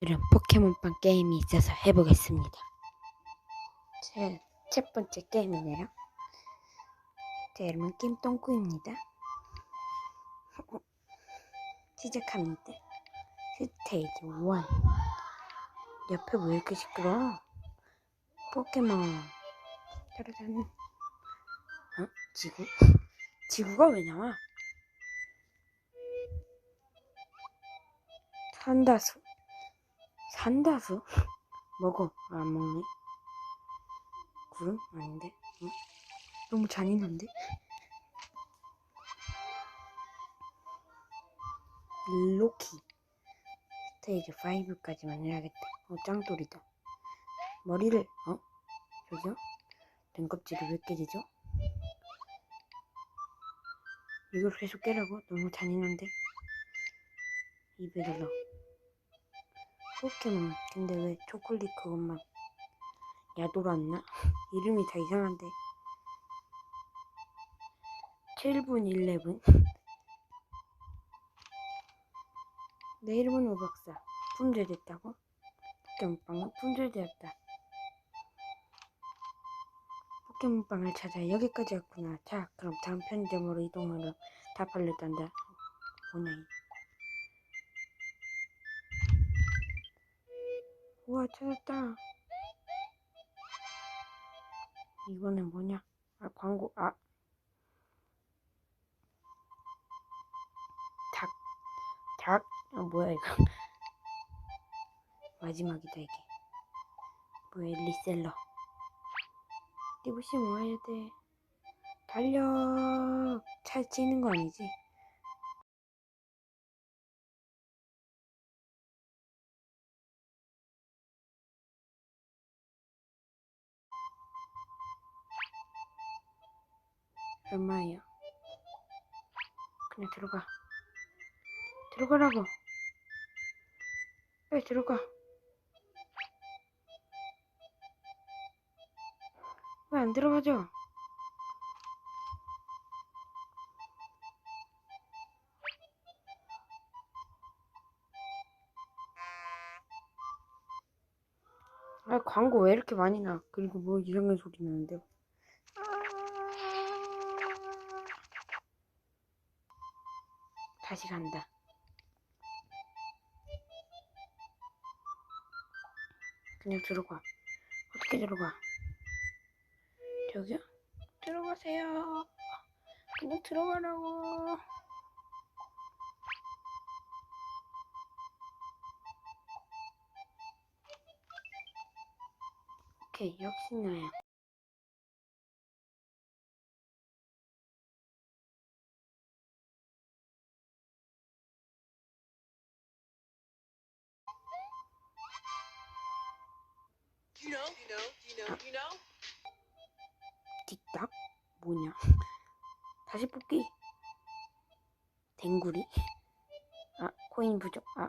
이런 포켓몬빵 게임이 있어서 해보겠습니다. 제 첫 번째 게임이네요. 제 이름은 김똥꾸입니다. 시작합니다. 스테이지 1 옆에 왜 이렇게 시끄러워? 포켓몬 짜라잔 어? 지구? 지구가 왜 나와? 산다수 산다수? 먹어 아, 안 먹네 구름? 아닌데 어? 너무 잔인한데? 로키 스테이지 5까지만 해야겠다 어 짱돌이다 머리를 어? 저기요? 등껍질이 왜 깨지죠? 이걸 계속 깨라고? 너무 잔인한데? 입에 들러 포켓몬 근데 왜 초콜릿 그것만 야돌았나? 이름이 다 이상한데. 7분 11 내 이름은 오박사. 품절됐다고? 포켓몬빵은 품절되었다. 포켓몬빵을 찾아 여기까지 왔구나. 자 그럼 다음 편의점으로 이동하러 다 팔렸단다. 뭐냐 우와 찾았다. 이거는 뭐냐? 아 광고 아. 닭, 닭, 아 뭐야 이거? 마지막이다 이게. 뭐야 리셀러. 띠부씨 뭐 해야 돼? 달려 찰지는 거 아니지 얼마예요? 그냥 들어가. 들어가라고. 빨리 들어가. 왜 안 들어가죠? 아, 광고 왜 이렇게 많이 나? 그리고 뭐 이상한 소리 나는데? 다시 간다. 그냥 들어가. 어떻게 들어가? 저기요? 들어가세요. 그냥 들어가라고. 오케이, 역시나요. 틱딱? 뭐냐? 다시 뽑기. 댕구리? 아, 코인 부족. 아,